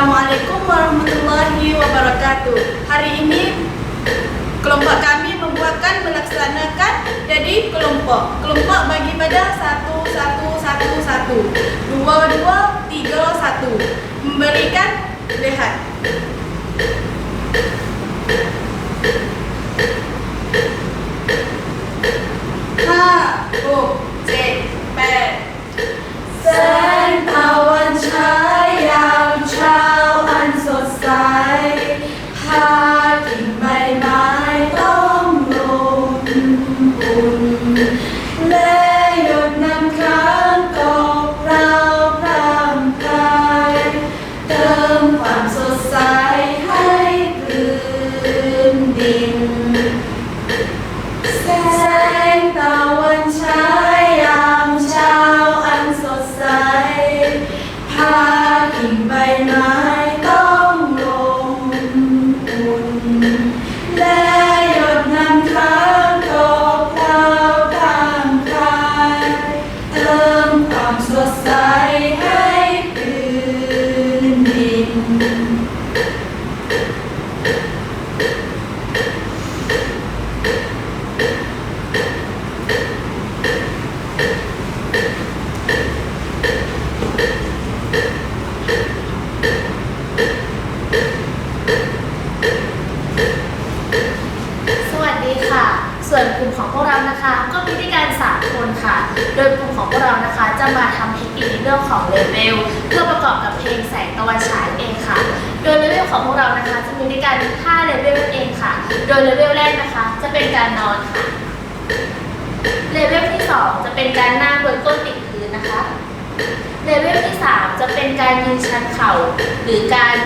Assalamualaikum warahmatullahi wabarakatuh. Hari ini kelompok kami membuatkan melaksanakan jadi kelompok. Kelompok bagi pada satu satu satu satu, dua dua tiga satu. Memberikan lihat. ดใสให้พื้นดิน สวัสดีค่ะ ส่วนกลุ่มของพวกเรานะคะ ก็มีด้วยกันสามคนค่ะ โดยกลุ่มของพวกเรานะคะจะมาทำเทคนิคในเรื่องของเลเวลเพื่อประกอบกับเพลงแสงตะวันฉายเองค่ะ โดยเลเวลของพวกเรานะคะจะมีด้วยกัน5เลเวลเองค่ะ โดยเลเวลแรกนะคะจะเป็นการนอนค่ะเลเวลที่ 2 จะเป็นการนั่งโดยก้นติดพื้นนะคะเลเวลที่ 3 จะเป็นการยืนชันเข่า หรือการ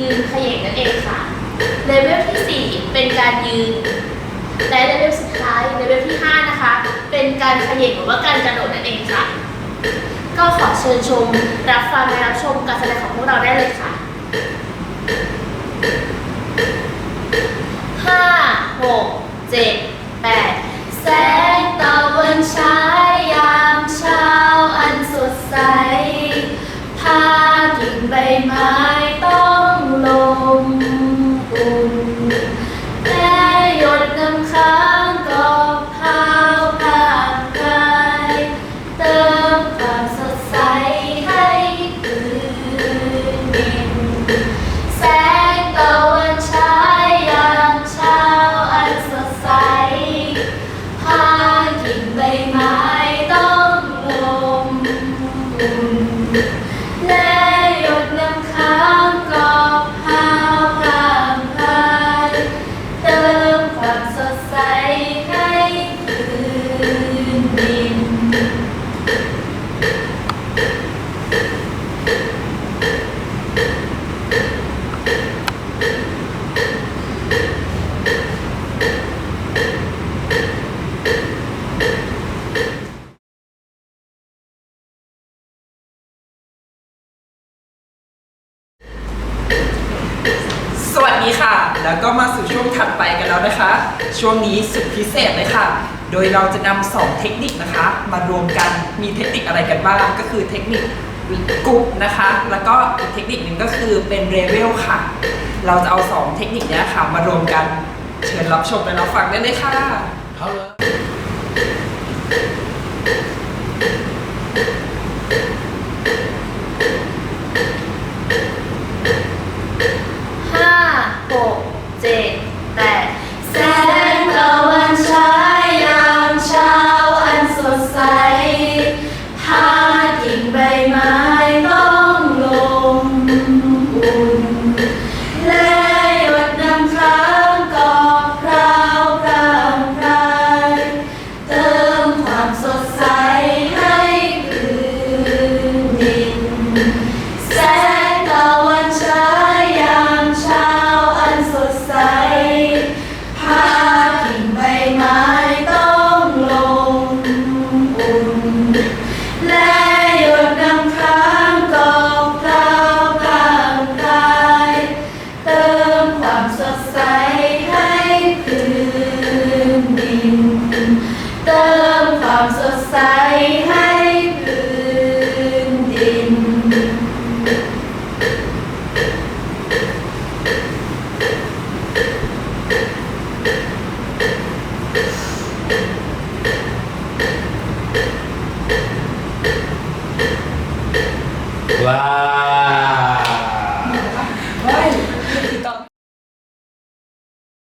ยืนเขย่งนั่นเองค่ะเลเวลที่ 4 เป็นการยืน และเลเวลสุดท้ายเลเวลที่ 5 นะคะ เป็นการเขย่งหรือว่าการกระโดดนั่นเองค่ะ ก็ขอเชิญชม รับฟังและรับชมการแสดงของพวกเราได้เลยค่ะห้าหกเจ็ดแปดแสงตะ สวัสดีค่ะ แล้วก็มาสู่ช่วงถัดไปกันแล้วนะคะ ช่วงนี้สุดพิเศษเลยค่ะ โดยเราจะนำสองเทคนิคนะคะ มารวมกันมีเทคนิคอะไรกันบ้างก็คือเทคนิคกรุ๊ปนะคะ แล้วก็อีกเทคนิคหนึ่งก็คือเป็นเรเวลค่ะ เราจะเอาสองเทคนิคนี้ค่ะมารวมกันเชิญรับชมและรับฟังได้เลยค่ะห้ ว้าว